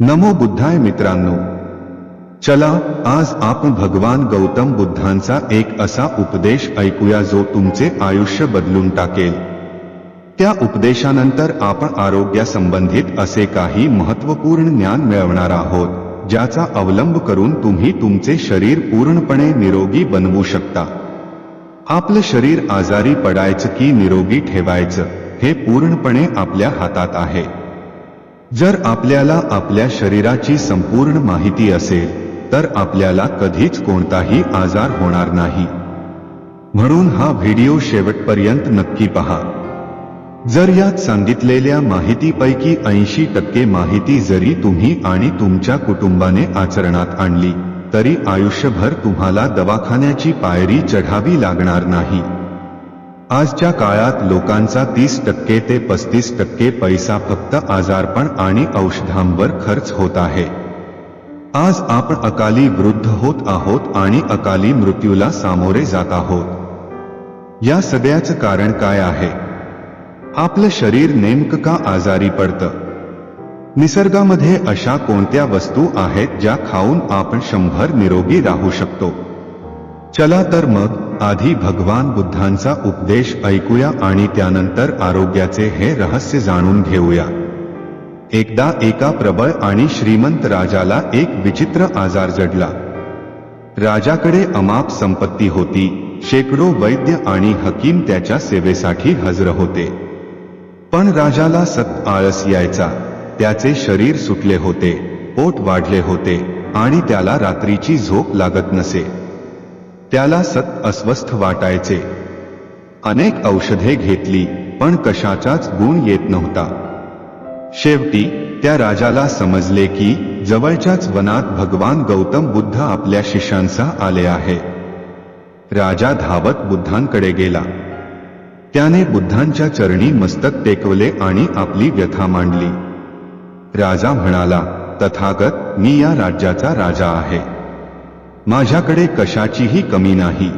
नमो बुद्धाय मित्रांनो. चला आज आपण भगवान गौतम बुद्धांचा एक असा उपदेश ऐकूया जो तुमचे आयुष्य बदलून टाकेल. त्या उपदेशानंतर आपण आरोग्यासंबंधित असे काही महत्त्वपूर्ण ज्ञान मिळवणार आहोत ज्याचा अवलंब करून तुम्ही तुमचे शरीर पूर्णपणे निरोगी बनवू शकता. आपलं शरीर आजारी पडायचं की निरोगी ठेवायचं हे पूर्णपणे आपल्या हातात आहे. जर आपल्याला आपल्या शरीराची संपूर्ण माहिती असेल तर आपल्याला कधीच कोणताही आजार होणार नाही. म्हणून हा व्हिडिओ शेवटपर्यंत नक्की पहा. जर यात सांगितलेल्या माहितीपैकी ऐंशी टक्के माहिती जरी तुम्ही आणि तुमच्या कुटुंबाने आचरणात आणली तरी आयुष्यभर तुम्हाला दवाखान्याची पायरी चढावी लागणार नाही. आजच्या काळात लोकांचा तीस टक्के ते पस्तीस टक्के पैसा फक्त आजारपण आणि औषधांवर खर्च होत आहे. आज आपण अकाली वृद्ध होत आहोत आणि अकाली मृत्यूला सामोरे जात आहोत. या सगळ्याचं कारण काय आहे? आपलं शरीर नेमकं का आजारी पडतं? निसर्गामध्ये अशा कोणत्या वस्तू आहेत ज्या खाऊन आपण शंभर निरोगी राहू शकतो? चला तर मग आधी भगवान बुद्धांचा उपदेश ऐकूया आणि त्यानंतर आरोग्याचे हे रहस्य जाणून घेऊया. एकदा एका प्रबळ आणि श्रीमंत राजाला एक विचित्र आजार जडला. राजाकडे अमाप संपत्ती होती शेकडो वैद्य आणि हकीम त्याच्या सेवेसाठी हजर होते. पण राजाला सत आळस यायचा त्याचे शरीर सुटले होते पोट वाढले होते आणि त्याला रात्रीची झोप लागत नसे. त्याला सत अस्वस्थ वाटायचे. अनेक औषधे घेतली पण कशाचाच गुण येत नव्हता. शेवटी त्या राजाला समजले की जवळच्याच वनात भगवान गौतम बुद्ध आपल्या शिष्यांचा आले आहे. राजा धावत बुद्धांकडे गेला. त्याने बुद्धांच्या चरणी मस्तक टेकवले आणि आपली व्यथा मांडली. राजा म्हणाला तथागत मी या राज्याचा राजा आहे. माझ्याकडे कशाचीही कमी नाही.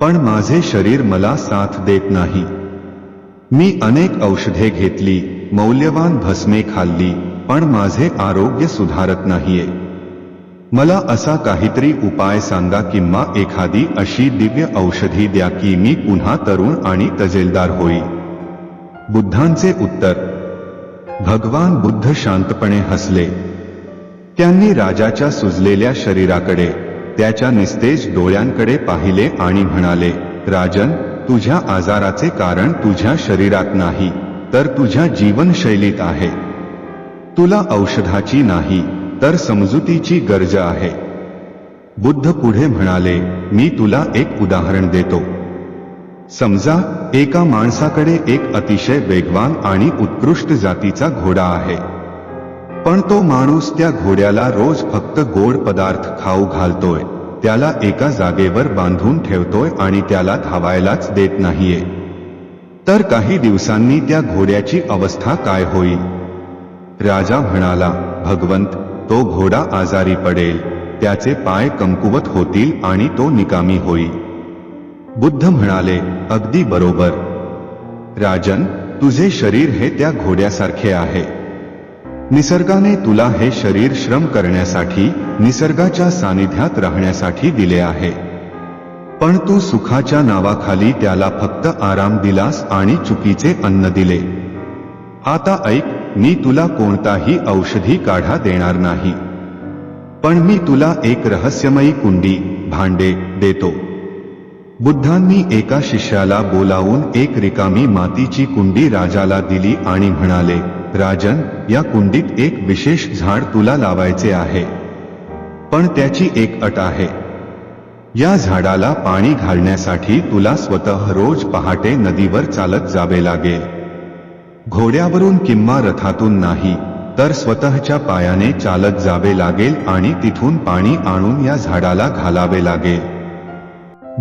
पण माझे शरीर मला साथ देत नाही. मी अनेक औषधे घेतली मौल्यवान भस्मे खाल्ली पण माझे आरोग्य सुधारत नाहीये. मला असा काहीतरी उपाय सांगा किंवा एखादी अशी दिव्य औषधी द्या की मी पुन्हा तरुण आणि तजेलदार होई. बुद्धांचे उत्तर भगवान बुद्ध शांतपणे हसले. त्यांनी राजाच्या सुजलेल्या शरीराकडे त्याच्या निस्तेज डोळ्यांकडे पाहिले आणि म्हणाले राजन तुझ्या आजाराचे कारण तुझ्या शरीरात नाही तर तुझ्या जीवनशैलीत आहे. तुला औषधाची नाही तर समजुतीची गरज आहे. बुद्ध पुढे म्हणाले मी तुला एक उदाहरण देतो. समजा एका माणसाकडे एक अतिशय वेगवान आणि उत्कृष्ट जातीचा घोडा आहे. पण तो माणूस त्या घोड्याला रोज फक्त गोड पदार्थ खाऊ घालतोय. त्याला एका जागेवर बांधून ठेवतोय आणि त्याला धावायलाच देत नाहीये. तर काही दिवसांनी त्या घोड्याची अवस्था काय होईल राजा म्हणाला भगवंत तो घोडा आजारी पडेल. त्याचे पाय कमकुवत होतील आणि तो निकामी होईल बुद्ध म्हणाले अगदी बरोबर. राजन तुझे शरीर हे त्या घोड्यासारखे आहे. निसर्गाने तुला हे शरीर श्रम करण्यासाठी निसर्गाच्या सानिध्यात राहण्यासाठी दिले आहे. पण तू सुखाच्या नावाखाली त्याला फक्त आराम दिलास आणि चुकीचे अन्न दिले. आता ऐक मी तुला कोणताही औषधी काढा देणार नाही. पण मी तुला एक रहस्यमयी कुंडी भांडे देतो. बुद्धांनी एका शिष्याला बोलावून एक रिकामी मातीची कुंडी राजाला दिली आणि म्हणाले राजन या कुंडीत एक विशेष झाड तुला लावायचे आहे. पण त्याची एक अट आहे. या झाडाला पाणी घालण्यासाठी तुला स्वतः रोज पहाटे नदीवर चालत जावे लागेल. घोड्यावरून किंवा रथातून नाही तर स्वतःच्या पायाने चालत जावे लागेल आणि तिथून पाणी आणून या झाडाला घालावे लागेल.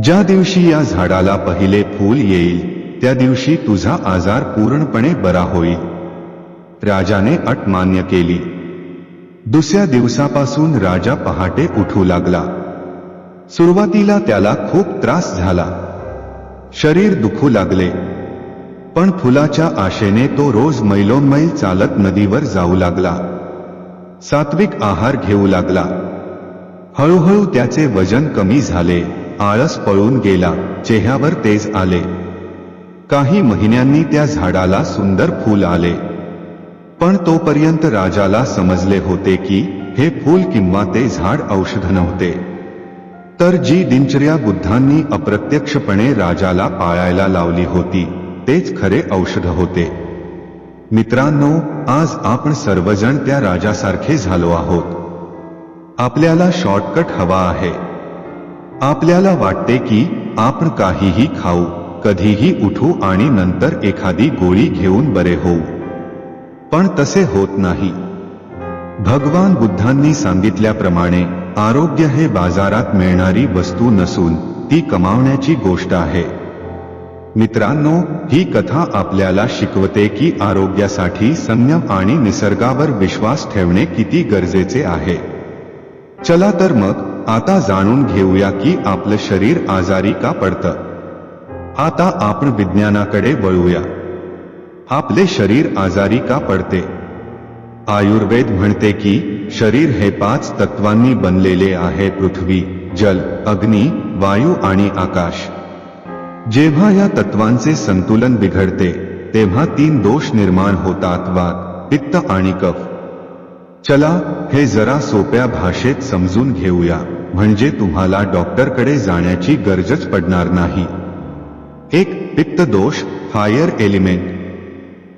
ज्या दिवशी या झाडाला पहिले फूल येईल त्या दिवशी तुझा आजार पूर्णपणे बरा होईल. राजाने अट मान्य केली. दुसऱ्या दिवसापासून राजा पहाटे उठू लागला. सुरुवातीला त्याला खूप त्रास झाला. शरीर दुखू लागले. पण फुलाच्या आशेने तो रोज मैलोनमैल चालत नदीवर जाऊ लागला. सात्विक आहार घेऊ लागला. हळूहळू त्याचे वजन कमी झाले. आळस पळून गेला. चेहऱ्यावर तेज आले. काही महिन्यांनी त्या झाडाला सुंदर फूल आले. पण तोपर्यंत राजाला समजले होते की हे फूल किंवा ते झाड औषध नव्हते. तर जी दिनचर्या बुद्धांनी अप्रत्यक्षपणे राजाला पाळायला लावली होती तेच खरे औषध होते. मित्रांनो आज आपण सर्वजण त्या राजासारखे झालो आहोत. आपल्याला शॉर्टकट हवा आहे. आपल्याला वाटते की आपण काहीही खाऊ कधीही उठू आणि नंतर एखादी गोळी घेऊन बरे होऊ. पण तसे होत नाही. भगवान बुद्धांनी सांगितल्याप्रमाणे आरोग्य हे बाजारात मिळणारी वस्तू नसून ती कमावण्याची गोष्ट आहे. मित्रांनो ही कथा आपल्याला शिकवते की आरोग्यासाठी संयम आणि निसर्गावर विश्वास ठेवणे किती गरजेचे आहे. चला तर मग आता जाणून घेऊया की आपलं शरीर आजारी का पडतं. आता आपण विज्ञानाकडे वळूया. आपले शरीर आजारी का पडते? आयुर्वेद म्हणते की शरीर हे पाच तत्वांनी बनलेले आहे पृथ्वी जल अग्नी वायू आणि आकाश. जेव्हा या तत्वांचे संतुलन बिघडते तेव्हा तीन दोष निर्माण होतात वात पित्त आणि कफ. चला हे जरा सोप्या भाषेत समजून घेऊया. म्हणजे तुम्हाला डॉक्टरकडे जाण्याची गरजच पडणार नाही. एक पित्त दोष फायर एलिमेंट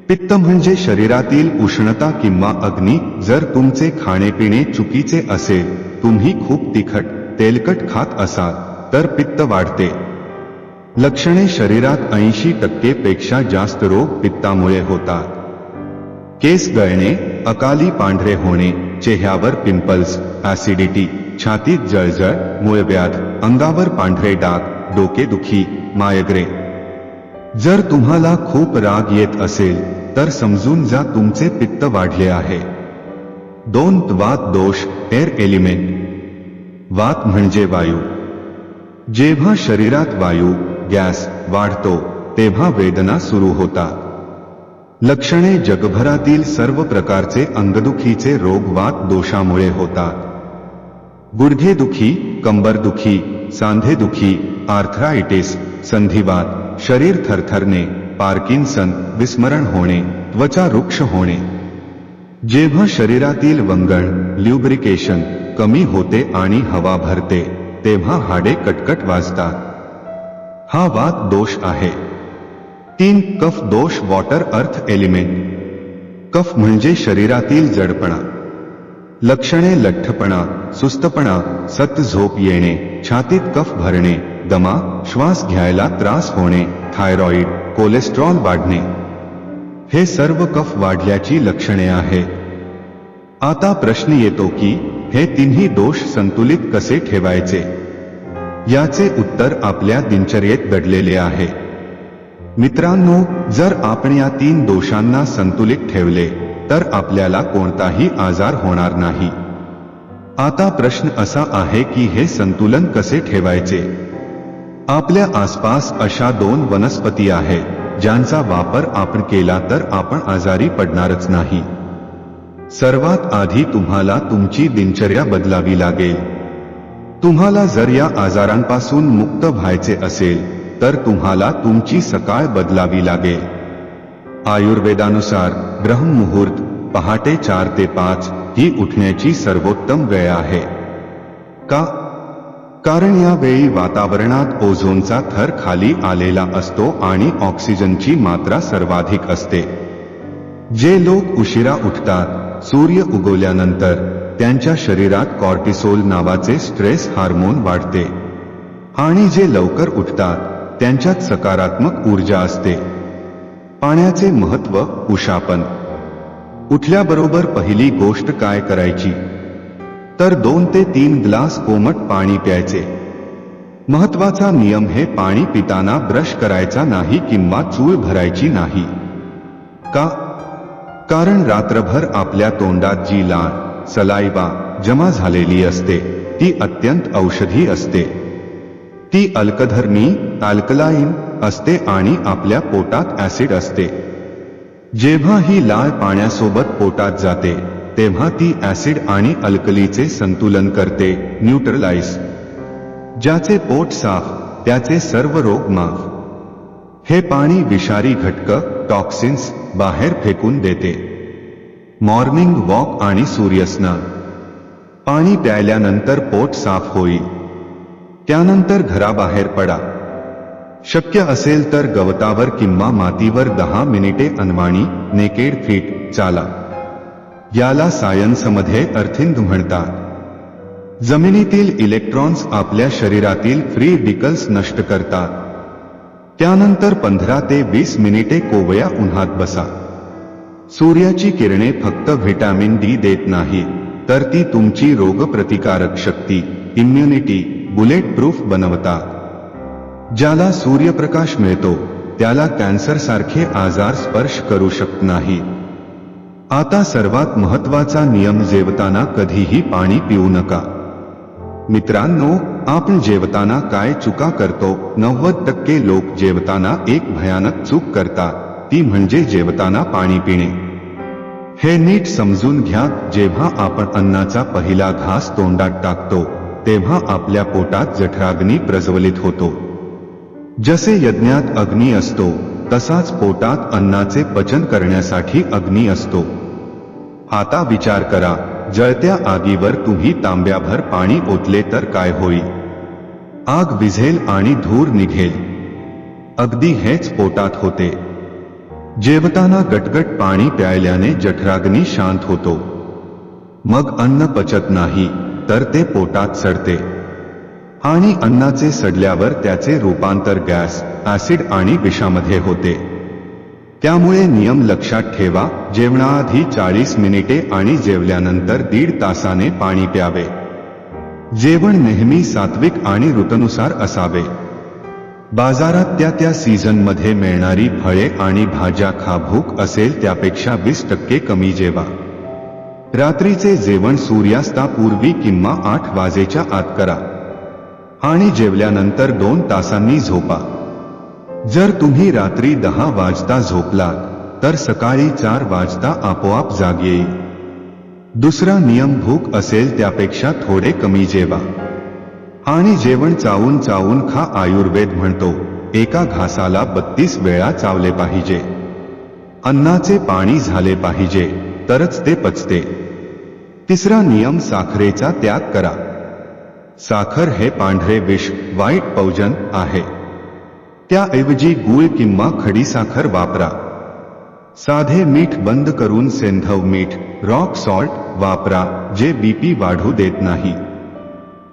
पित्त म्हणजे शरीरातील उष्णता किंवा अग्नी जर तुमचे खाणेपिणे चुकीचे असेल तुम्ही खूप तिखट तेलकट खात असाल तर पित्त वाढते. लक्षणे शरीरात ऐंशी टक्के पेक्षा जास्त रोग पित्तामुळे होतात. केस गळणे अकाली पांढरे होणे चेहऱ्यावर पिंपल्स ऍसिडिटी छातीत जळजळ मूळव्याध अंगावर पांढरे डाग डोकेदुखी मायग्रे जर तुम्हाला खूप राग येत असेल तर समजून जा तुमचे पित्त वाढले आहे. दोन वात दोष एअर एलिमेंट वात म्हणजे वायू. जेव्हा शरीरात वायू गॅस वाढतो तेव्हा वेदना सुरू होतात. लक्षणे जगभरातील सर्व प्रकारचे अंगदुखीचे रोग वात दोषामुळे होतात. गुडघेदुखी कंबरदुखी सांधेदुखी आर्थरायटिस संधिवात शरीर थरथरणे पार्किन्सन विस्मरण होणे त्वचा वृक्ष होणे. जेव्हा शरीरातील वंगण ल्युब्रिकेशन कमी होते आणि हवा भरते तेव्हा हाडे कटकट वाजतात. हा वात दोष आहे. तीन कफ दोष वॉटर अर्थ एलिमेंट. कफ म्हणजे शरीरातील जडपणा. लक्षणे लठ्ठपणा सुस्तपणा सत झोप येणे छातीत कफ भरणे दमा श्वास घ्यायला त्रास होणे थायरॉइड कोलेस्ट्रॉल वाढणे. हे सर्व कफ वाढल्याची लक्षणे आहेत. आता प्रश्न येतो की हे तिन्ही दोष संतुलित कसे ठेवायचे? याचे उत्तर आपल्या दिनचर्येत दडलेले आहे. मित्रांनो जर आपण या तीन दोषांना संतुलित ठेवले तर आपल्याला कोणताही आजार होणार नाही. आता प्रश्न असा आहे की हे संतुलन कसे ठेवायचे? आपल्या आसपास अशा दोन वनस्पती आहेत ज्यांचा वापर आपण केला तर आपण आजारी पडणारच नाही. सर्वात आधी तुम्हाला तुमची दिनचर्या बदलावी लागेल. तुम्हाला जर या आजारांपासून मुक्त व्हायचे असेल तर तुम्हाला तुमची सकाळ बदलावी लागेल. आयुर्वेदानुसार ब्रह्ममुहूर्त पहाटे चार ते पाच ही उठण्याची सर्वोत्तम वेळ आहे. का? कारण यावेळी वातावरणात ओझोनचा थर खाली आलेला असतो आणि ऑक्सिजनची मात्रा सर्वाधिक असते. जे लोक उशिरा उठतात सूर्य उगवल्यानंतर त्यांच्या शरीरात कॉर्टिसोल नावाचे स्ट्रेस हार्मोन वाढते. आणि जे लवकर उठतात त्यांच्यात सकारात्मक ऊर्जा असते. पाण्याचे महत्त्व उशापन उठल्याबरोबर पहिली गोष्ट काय करायची? तर दोन ते तीन ग्लास कोमट पाणी प्यायचे. महत्त्वाचा नियम हे पाणी पिताना ब्रश करायचा नाही किंवा चूळ भरायची नाही. का? कारण रात्रभर आपल्या तोंडात जी लाळ सलाइवा जमा झालेली असते ती अत्यंत औषधी असते. ती अल्कधर्मी अल्कलाईन असते आणि आपल्या पोटात ऍसिड असते. जेव्हा ही लाळ पाण्यासोबत पोटात जाते तेव्हा ती ऍसिड आणि अल्कलीचे संतुलन करते. न्यूट्रलाइज. ज्याचे पोट साफ त्याचे सर्व रोग माफ. हे पाणी विषारी घटक टॉक्सिन्स बाहेर फेकून देते. मॉर्निंग वॉक आणि सूर्यस्नान पाणी प्यायल्यानंतर पोट साफ होईल त्यानंतर घराबाहेर पडा. शक्य असेल तर गवतावर किंवा मातीवर दहा मिनिटे अनवाणी नेकेड फीट चाला. याला सायन्समध्ये अर्थिंग म्हणतात. जमिनीतील इलेक्ट्रॉन्स आपल्या शरीरातील फ्री डिकल्स नष्ट करतात. त्यानंतर पंधरा ते वीस मिनिटे कोवया उन्हात बसा. सूर्याची किरणे फक्त व्हिटॅमिन डी देत नाही तर ती तुमची रोगप्रतिकारक शक्ती इम्युनिटी बुलेट प्रूफ बनवतात. ज्याला सूर्यप्रकाश मिळतो त्याला कॅन्सरसारखे आजार स्पर्श करू शकत नाही. आता सर्वात महत्त्वाचा नियम जेवताना कधीही पाणी पिऊ नका. मित्रांनो आपण जेवताना काय चुका करतो? नव्वद टक्के लोक जेवताना एक भयानक चूक करतात. ती म्हणजे जेवताना पाणी पिणे. हे नीट समजून घ्या जेव्हा आपण अन्नाचा पहिला घास तोंडात टाकतो तेव्हा आपल्या पोटात जठराग्नी प्रज्वलित होतो. जसे यज्ञात अग्नी असतो तसाच पोटात अन्नाचे पचन करण्यासाठी अग्नी असतो. आता विचार करा जळत्या आगीवर तुम्ही तांब्याभर पाणी ओतले तर काय होईल आग विझेल आणि धूर निघेल. अगदी हेच पोटात होते. जेवताना गटगट पाणी प्यायल्याने जठराग्नी शांत होतो. मग अन्न पचत नाही तर ते पोटात सडते. आणि अन्नाचे सडल्यावर त्याचे रूपांतर गॅस ऍसिड आणि विषामध्ये होते. त्यामुळे नियम लक्षात ठेवा जेवणाआधी चाळीस मिनिटे आणि जेवल्यानंतर दीड तासाने पाणी प्यावे. जेवण नेहमी सात्विक आणि ऋतनुसार असावे. बाजारात त्या त्या सीझनमध्ये मिळणारी फळे आणि भाज्या खा भूक असेल त्यापेक्षा वीस टक्के कमी जेवा. रात्रीचे जेवण सूर्यास्तापूर्वी किंवा आठ वाजेच्या आत करा. आणि जेवल्यानंतर दोन तासांनी झोपा. जर तुम्ही रात्री दहा वाजता झोपलात तर सकाळी चार वाजता आपोआप जाग येईल दुसरा नियम भूक असेल त्यापेक्षा थोडे कमी जेवा. आणि जेवण चावून चावून खा आयुर्वेद म्हणतो एका घासाला बत्तीस वेळा चावले पाहिजे. अन्नाचे पाणी झाले पाहिजे तरच ते पचते. तिसरा नियम साखरेचा त्याग करा. साखर हे पांढरे विष वाईट पौजन आहे. त्याऐवजी गूळ किंवा खडीसाखर वापरा. साधे मीठ बंद करून सेंधव मीठ रॉक सॉल्ट वापरा जे बीपी वाढू देत नाही.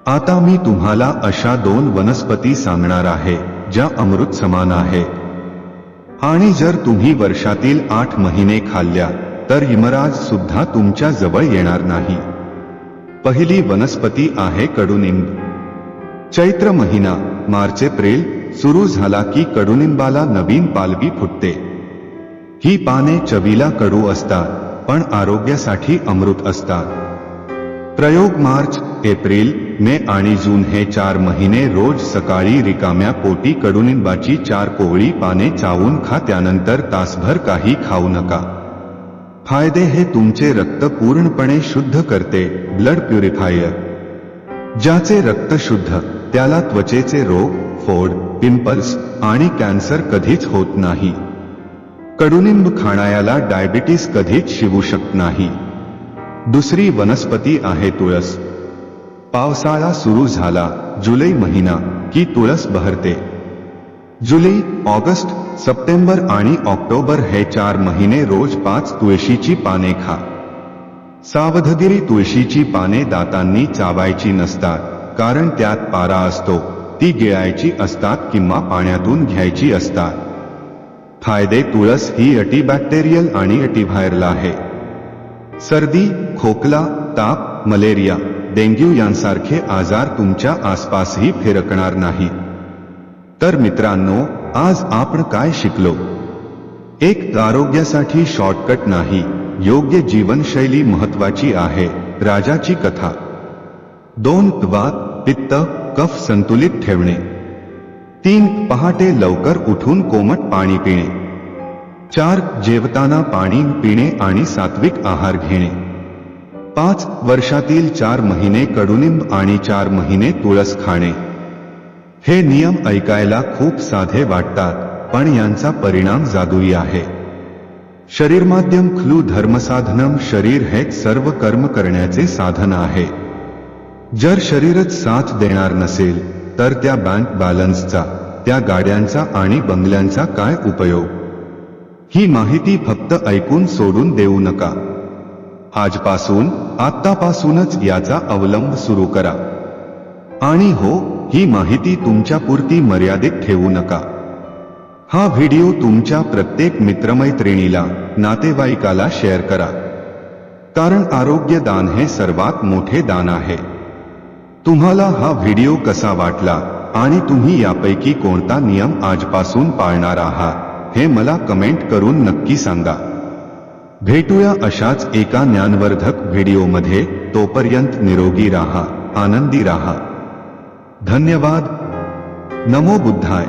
आता मी तुम्हाला अशा दोन वनस्पती सांगणार आहे ज्या अमृत समान आहे. आणि जर तुम्ही वर्षातील आठ महिने खाल्ल्या तर हिमराज सुद्धा तुमच्या जवळ येणार नाही. पहिली वनस्पती आहे कडुनिंब. चैत्र महिना मार्च एप्रिल सुरू झाला की कडुनिंबाला नवीन पालवी फुटते. ही पाने चवीला कडू असतात पण आरोग्यासाठी अमृत असतात. प्रयोग मार्च एप्रिल मे आणि जून हे चार महिने रोज सकाळी रिकाम्या पोटी कडुनिंबाची चार कोवळी पाने चावून खा त्यानंतर तासभर काही खाऊ नका. फायदे हे तुमचे रक्त पूर्णपणे शुद्ध करते ब्लड प्युरिफायर. ज्याचे रक्त शुद्ध त्याला त्वचेचे रोग फोड पिंपल्स आणि कॅन्सर कधीच होत नाही. कडुनिंब खाणायाला डायबिटीस कधीच शिवू शकत नाही. दुसरी वनस्पती आहे तुळस. पावसाळा सुरू झाला जुलै महिना की तुळस बहरते. जुलै ऑगस्ट सप्टेंबर आणि ऑक्टोबर हे चार महिने रोज पाच तुळशीची पाने खा. सावधगिरी तुळशीची पाने दातांनी चावायची नसतात कारण त्यात पारा असतो. ती गिळायची असतात किंवा पाण्यातून घ्यायची असतात. फायदे तुळस ही अटीबॅक्टेरियल आणि अटीव्हायरल आहे. सर्दी खोकला ताप मलेरिया डेंग्यू यांसारखे आजार तुमच्या आसपासही फिरकणार नाही. तर मित्रांनो आज आपण काय शिकलो? एक आरोग्यासाठी शॉर्टकट नाही योग्य जीवनशैली महत्वाची आहे राजाची कथा. दोन वात पित्त कफ संतुलित ठेवणे. तीन पहाटे लवकर उठून कोमट पाणी पिणे. चार जेवताना पाणी पिणे आणि सात्विक आहार घेणे. पाच वर्षातील चार महिने कडुनिंब आणि चार महिने तुळस खाणे. हे नियम ऐकायला खूप साधे वाटतात पण यांचा परिणाम जादुई आहे. शरीरमाध्यम ख्लू धर्मसाधनम शरीर हे सर्व कर्म करण्याचे साधन आहे. जर शरीरच साथ देणार नसेल तर त्या बँक बॅलन्सचा त्या गाड्यांचा आणि बंगल्यांचा काय उपयोग? ही माहिती फक्त ऐकून सोडून देऊ नका. आजपासून आत्तापासूनच याचा अवलंब सुरू करा. आणि हो ही माहिती तुमच्यापुरती मर्यादित ठेवू नका. हा व्हिडिओ तुमच्या प्रत्येक मित्रमैत्रिणीला नातेवाईकाला शेअर करा. कारण आरोग्य दान हे सर्वात मोठे दान आहे. तुम्हाला हा व्हिडिओ कसा वाटला आणि तुम्ही यापैकी कोणता नियम आजपासून पाळणार आहात हे मला कमेंट करून नक्की सांगा. भेटूया अशाच एका ज्ञानवर्धक व्हिडिओमध्ये. तोपर्यंत निरोगी राहा आनंदी राहा. धन्यवाद. नमो बुद्धाय.